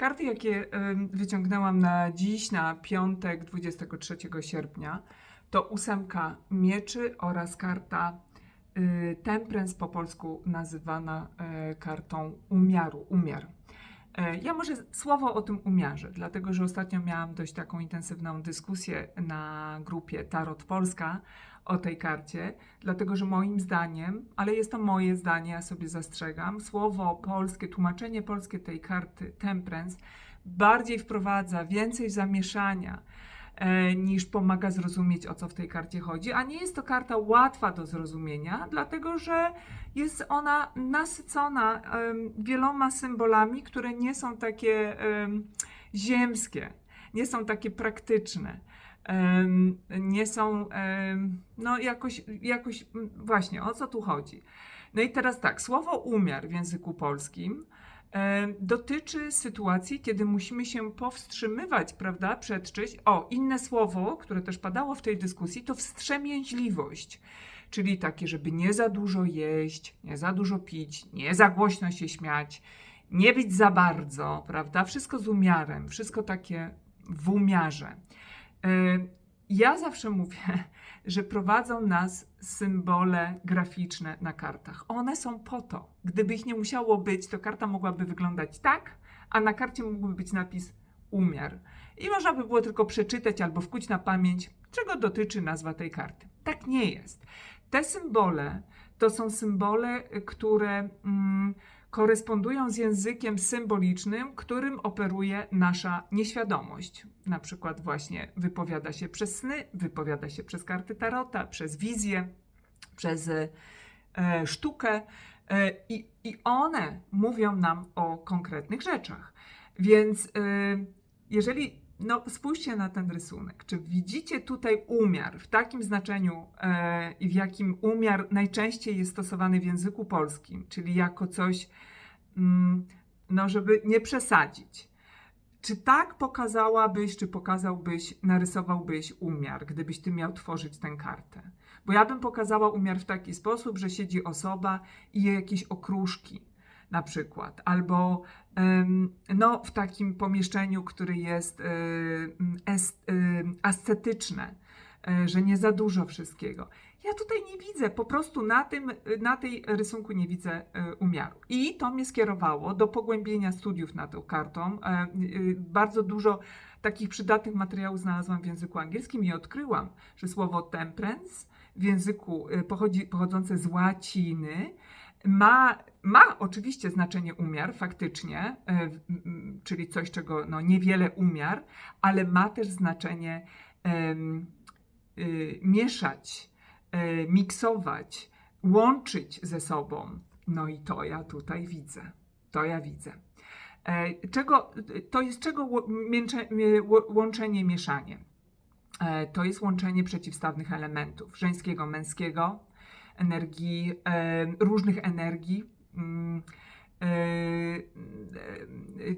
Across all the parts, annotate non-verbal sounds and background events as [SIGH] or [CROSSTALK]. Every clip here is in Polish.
Karty, jakie wyciągnęłam na dziś, na piątek 23 sierpnia, to ósemka mieczy oraz karta y, Temperance, po polsku nazywana e, kartą umiaru, umiar. E, Ja może słowo o tym umiarze, dlatego że ostatnio miałam dość taką intensywną dyskusję na grupie Tarot Polska o tej karcie, dlatego że moim zdaniem, ale jest to moje zdanie, ja sobie zastrzegam, słowo polskie, tłumaczenie polskie tej karty Temperance bardziej wprowadza więcej zamieszania niż pomaga zrozumieć, o co w tej karcie chodzi. A nie jest to karta łatwa do zrozumienia, dlatego że jest ona nasycona wieloma symbolami, które nie są takie em, ziemskie, nie są takie praktyczne. nie są, no jakoś, jakoś, właśnie o co tu chodzi. No i teraz tak, słowo umiar w języku polskim e, dotyczy sytuacji, kiedy musimy się powstrzymywać, prawda, przed czymś. O, inne słowo, które też padało w tej dyskusji, to wstrzemięźliwość. Czyli takie, żeby nie za dużo jeść, nie za dużo pić, nie za głośno się śmiać, nie być za bardzo, prawda? Wszystko z umiarem, wszystko takie w umiarze. Ja zawsze mówię, [LAUGHS] że prowadzą nas symbole graficzne na kartach. One są po to. Gdyby ich nie musiało być, to karta mogłaby wyglądać tak, a na karcie mógłby być napis umiar. I można by było tylko przeczytać albo wkuć na pamięć, czego dotyczy nazwa tej karty. Tak nie jest. Te symbole to są symbole, które mm, korespondują z językiem symbolicznym, którym operuje nasza nieświadomość. Na przykład właśnie wypowiada się przez sny, wypowiada się przez karty tarota, przez wizję, przez e, e, sztukę e, i, i one mówią nam o konkretnych rzeczach. Więc e, jeżeli no, spójrzcie na ten rysunek, czy widzicie tutaj umiar w takim znaczeniu e, i w jakim umiar najczęściej jest stosowany w języku polskim, czyli jako coś, mm, no, żeby nie przesadzić. Czy tak pokazałabyś, czy pokazałbyś, narysowałbyś umiar, gdybyś ty miał tworzyć tę kartę? Bo ja bym pokazała umiar w taki sposób, że siedzi osoba i je jakieś okruszki na przykład, albo no, w takim pomieszczeniu, który jest y, y, ascetyczne, y, że nie za dużo wszystkiego. Ja tutaj nie widzę, po prostu na tym, na tej rysunku nie widzę y, umiaru. I to mnie skierowało do pogłębienia studiów nad tą kartą. E, Bardzo dużo takich przydatnych materiałów znalazłam w języku angielskim i odkryłam, że słowo temperance w języku pochodzi, pochodzące z łaciny ma, ma oczywiście znaczenie umiar, faktycznie, e, czyli coś, czego no, niewiele umiar, ale ma też znaczenie em, y, mieszać, e, miksować, łączyć ze sobą. No i to ja tutaj widzę. To ja widzę. E, Czego, to jest czego łączenie, mieszanie? To jest łączenie przeciwstawnych elementów żeńskiego, męskiego, energii, różnych energii. Mm,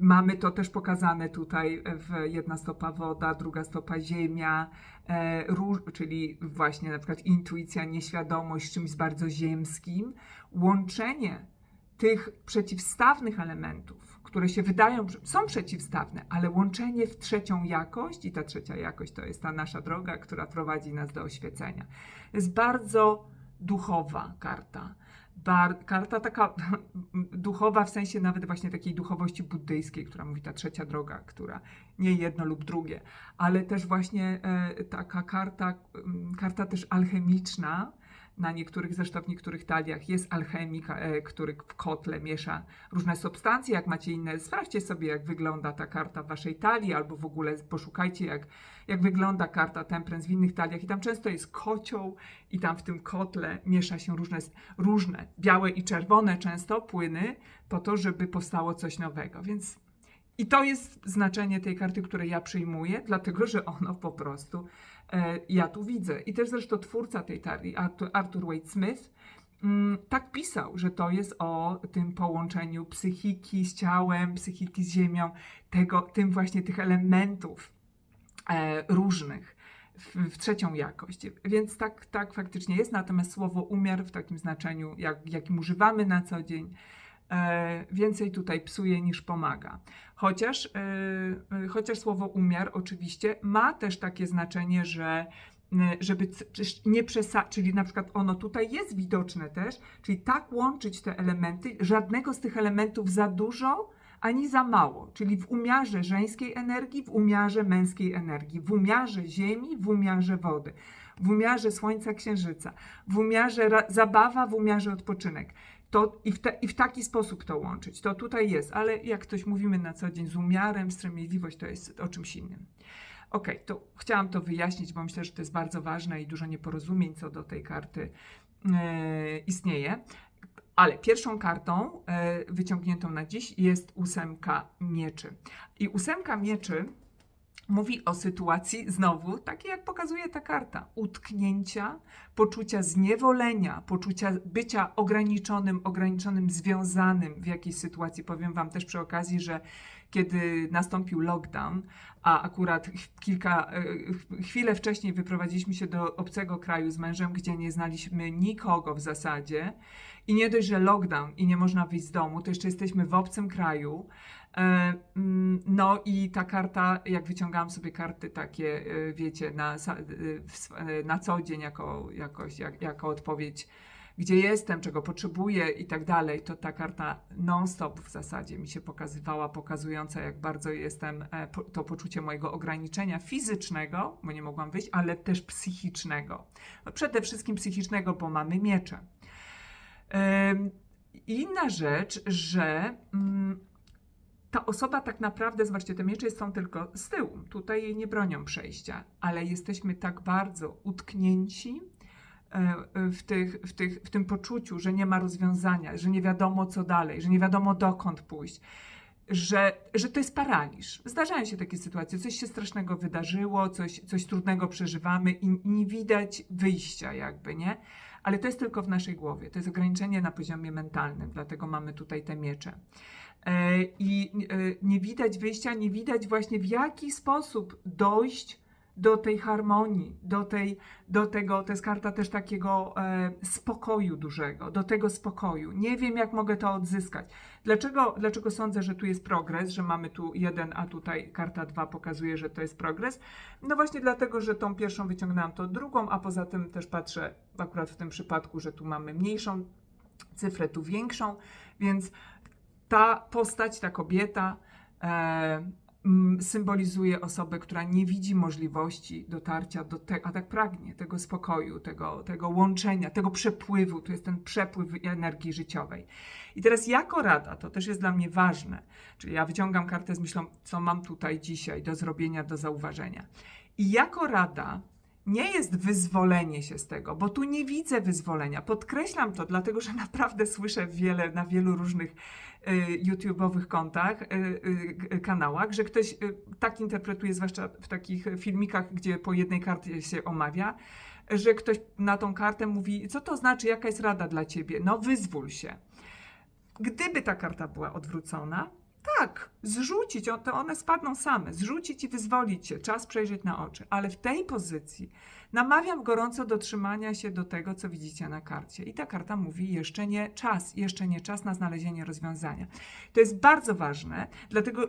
Mamy to też pokazane tutaj w jedna stopa woda, druga stopa ziemia, e, czyli właśnie na przykład intuicja, nieświadomość czymś bardzo ziemskim. Łączenie tych przeciwstawnych elementów, które się wydają, są przeciwstawne, ale łączenie w trzecią jakość, i ta trzecia jakość to jest ta nasza droga, która prowadzi nas do oświecenia. Jest bardzo duchowa karta. Bar, karta taka [LAUGHS] duchowa w sensie nawet właśnie takiej duchowości buddyjskiej, która mówi ta trzecia droga, która nie jedno lub drugie, ale też właśnie e, taka karta, mm, karta też alchemiczna, na niektórych, zresztą w niektórych taliach jest alchemik, e, który w kotle miesza różne substancje. Jak macie inne, sprawdźcie sobie, jak wygląda ta karta w waszej talii, albo w ogóle poszukajcie, jak, jak wygląda karta Temperance w innych taliach. I tam często jest kocioł, i tam w tym kotle miesza się różne, różne białe i czerwone często płyny, po to, żeby powstało coś nowego. Więc i to jest znaczenie tej karty, które ja przyjmuję, dlatego że ono po prostu e, ja tu widzę. I też zresztą twórca tej tarii, Arthur, Arthur Wade Smith, mm, tak pisał, że to jest o tym połączeniu psychiki z ciałem, psychiki z ziemią, tego, tym właśnie tych elementów e, różnych w, w trzecią jakość. Więc tak, tak faktycznie jest. Natomiast słowo umiar w takim znaczeniu, jak, jakim używamy na co dzień, więcej tutaj psuje niż pomaga. Chociaż, e, e, chociaż słowo umiar oczywiście ma też takie znaczenie, że żeby nie przesadzić, czyli na przykład ono tutaj jest widoczne też, czyli tak łączyć te elementy, żadnego z tych elementów za dużo, ani za mało, czyli w umiarze żeńskiej energii, w umiarze męskiej energii, w umiarze ziemi, w umiarze wody, w umiarze słońca, księżyca, w umiarze zabawa, w umiarze odpoczynek. To i w, I w taki sposób to łączyć. To tutaj jest, ale jak ktoś mówimy na co dzień z umiarem, wstrzemięźliwość to jest o czymś innym. Okej, to chciałam to wyjaśnić, bo myślę, że to jest bardzo ważne i dużo nieporozumień co do tej karty e, istnieje. Ale pierwszą kartą e, wyciągniętą na dziś jest ósemka mieczy. I ósemka mieczy mówi o sytuacji znowu, takiej jak pokazuje ta karta, utknięcia, poczucia zniewolenia, poczucia bycia ograniczonym, ograniczonym, związanym w jakiejś sytuacji. Powiem Wam też przy okazji, że kiedy nastąpił lockdown, a akurat kilka, e, ch- chwilę wcześniej wyprowadziliśmy się do obcego kraju z mężem, gdzie nie znaliśmy nikogo w zasadzie i nie dość, że lockdown i nie można wyjść z domu, to jeszcze jesteśmy w obcym kraju. E, mm, No i ta karta, jak wyciągałam sobie karty takie, e, wiecie, na, e, na co dzień jako, jakoś, jak, jako odpowiedź, gdzie jestem, czego potrzebuję i tak dalej, to ta karta non-stop w zasadzie mi się pokazywała, pokazująca, jak bardzo jestem, to poczucie mojego ograniczenia fizycznego, bo nie mogłam wyjść, ale też psychicznego. No przede wszystkim psychicznego, bo mamy miecze. Inna rzecz, że mm, ta osoba tak naprawdę, zobaczcie, te miecze są tylko z tyłu. Tutaj jej nie bronią przejścia, ale jesteśmy tak bardzo utknięci e, e, w, tych, w, tych, w tym poczuciu, że nie ma rozwiązania, że nie wiadomo co dalej, że nie wiadomo dokąd pójść. Że, że to jest paraliż. Zdarzają się takie sytuacje, coś się strasznego wydarzyło, coś, coś trudnego przeżywamy i, i nie widać wyjścia, jakby, nie? Ale to jest tylko w naszej głowie. To jest ograniczenie na poziomie mentalnym, dlatego mamy tutaj te miecze. E, I e, nie widać wyjścia, nie widać właśnie w jaki sposób dojść do tej harmonii, do, tej, do tego, to jest karta też takiego e, spokoju dużego, do tego spokoju. Nie wiem, jak mogę to odzyskać. Dlaczego, dlaczego sądzę, że tu jest progres, że mamy tu jeden, a tutaj karta dwa pokazuje, że to jest progres? No właśnie dlatego, że tą pierwszą wyciągnęłam, to drugą, a poza tym też patrzę akurat w tym przypadku, że tu mamy mniejszą cyfrę, tu większą, więc ta postać, ta kobieta e, symbolizuje osobę, która nie widzi możliwości dotarcia do tego, a tak pragnie tego spokoju, tego, tego łączenia, tego przepływu. Tu jest ten przepływ energii życiowej. I teraz jako rada, to też jest dla mnie ważne, czyli ja wyciągam kartę z myślą, co mam tutaj dzisiaj do zrobienia, do zauważenia. I jako rada nie jest wyzwolenie się z tego, bo tu nie widzę wyzwolenia. Podkreślam to, dlatego że naprawdę słyszę wiele na wielu różnych y, YouTube'owych kontach, y, y, kanałach, że ktoś y, tak interpretuje, zwłaszcza w takich filmikach, gdzie po jednej karcie się omawia, że ktoś na tą kartę mówi, co to znaczy, jaka jest rada dla ciebie? No wyzwól się. Gdyby ta karta była odwrócona, tak, zrzucić, to one spadną same, zrzucić i wyzwolić się, czas przejrzeć na oczy. Ale w tej pozycji namawiam gorąco do trzymania się do tego, co widzicie na karcie. I ta karta mówi jeszcze nie czas, jeszcze nie czas na znalezienie rozwiązania. To jest bardzo ważne, dlatego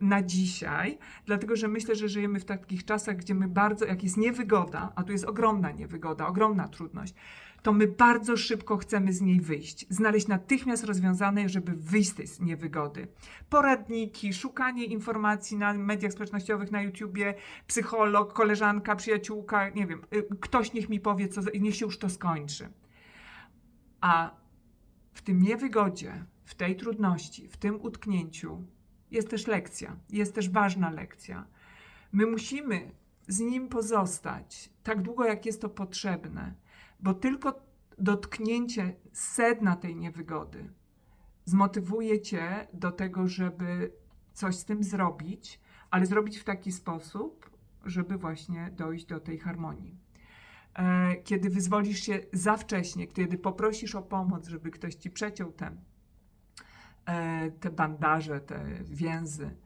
na dzisiaj, dlatego że myślę, że żyjemy w takich czasach, gdzie my bardzo, jak jest niewygoda, a tu jest ogromna niewygoda, ogromna trudność, to my bardzo szybko chcemy z niej wyjść, znaleźć natychmiast rozwiązane, żeby wyjść z tej niewygody. Poradniki, szukanie informacji na mediach społecznościowych, na YouTubie, psycholog, koleżanka, przyjaciółka, nie wiem, y, ktoś niech mi powie, co, niech się już to skończy. A w tym niewygodzie, w tej trudności, w tym utknięciu jest też lekcja, jest też ważna lekcja. My musimy z nim pozostać tak długo, jak jest to potrzebne, bo tylko dotknięcie sedna tej niewygody zmotywuje cię do tego, żeby coś z tym zrobić, ale zrobić w taki sposób, żeby właśnie dojść do tej harmonii. E, Kiedy wyzwolisz się za wcześnie, kiedy poprosisz o pomoc, żeby ktoś ci przeciął te, e, te bandaże, te więzy,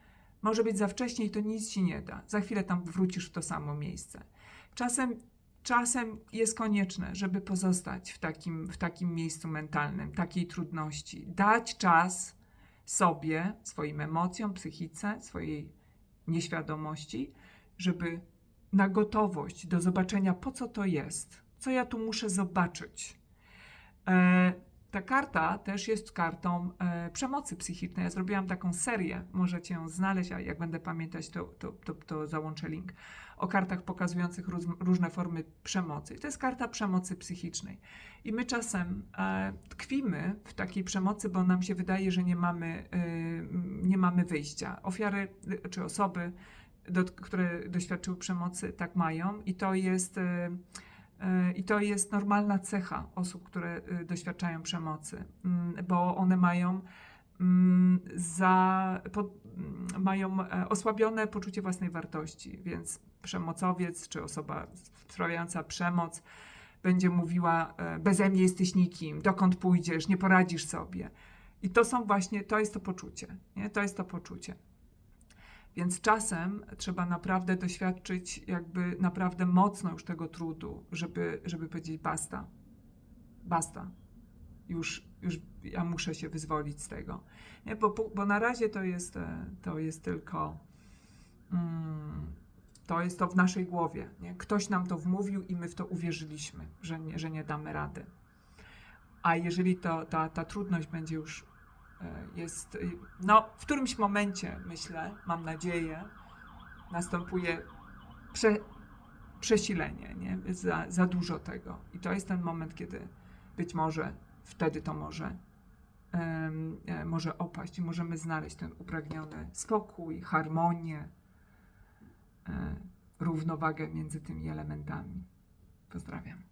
może być za wcześnie i to nic ci nie da. Za chwilę tam wrócisz w to samo miejsce. Czasem czasem jest konieczne, żeby pozostać w takim, w takim miejscu mentalnym, takiej trudności. Dać czas sobie, swoim emocjom, psychice, swojej nieświadomości, żeby na gotowość do zobaczenia, po co to jest, co ja tu muszę zobaczyć. E, ta karta też jest kartą e, przemocy psychicznej. Ja zrobiłam taką serię, możecie ją znaleźć, a jak będę pamiętać, to, to, to, to załączę link, o kartach pokazujących róz, różne formy przemocy. I to jest karta przemocy psychicznej. I my czasem e, tkwimy w takiej przemocy, bo nam się wydaje, że nie mamy, e, nie mamy wyjścia. Ofiary y, czy osoby, do, które doświadczyły przemocy, tak mają, i to jest. E, E, I to jest normalna cecha osób, które y, doświadczają przemocy, mm, bo one mają, mm, za, po, mm, mają e, osłabione poczucie własnej wartości, więc przemocowiec czy osoba sprawująca przemoc będzie mówiła: e, Beze mnie jesteś nikim, dokąd pójdziesz, nie poradzisz sobie. I to są właśnie, to jest to poczucie, nie? to jest to poczucie. Więc czasem trzeba naprawdę doświadczyć jakby naprawdę mocno już tego trudu, żeby, żeby powiedzieć basta, basta, już, już ja muszę się wyzwolić z tego. Nie? Bo, bo na razie to jest, e, to jest tylko, mm, to jest to w naszej głowie. Nie? Ktoś nam to wmówił i my w to uwierzyliśmy, że nie, że nie damy rady. A jeżeli to, ta, ta trudność będzie już jest, y, no, w którymś momencie, myślę, mam nadzieję, następuje prze, przesilenie, nie? Za, za dużo tego. I to jest ten moment, kiedy być może wtedy to może, e, może opaść i możemy znaleźć ten upragniony spokój, harmonię, e, równowagę między tymi elementami. Pozdrawiam.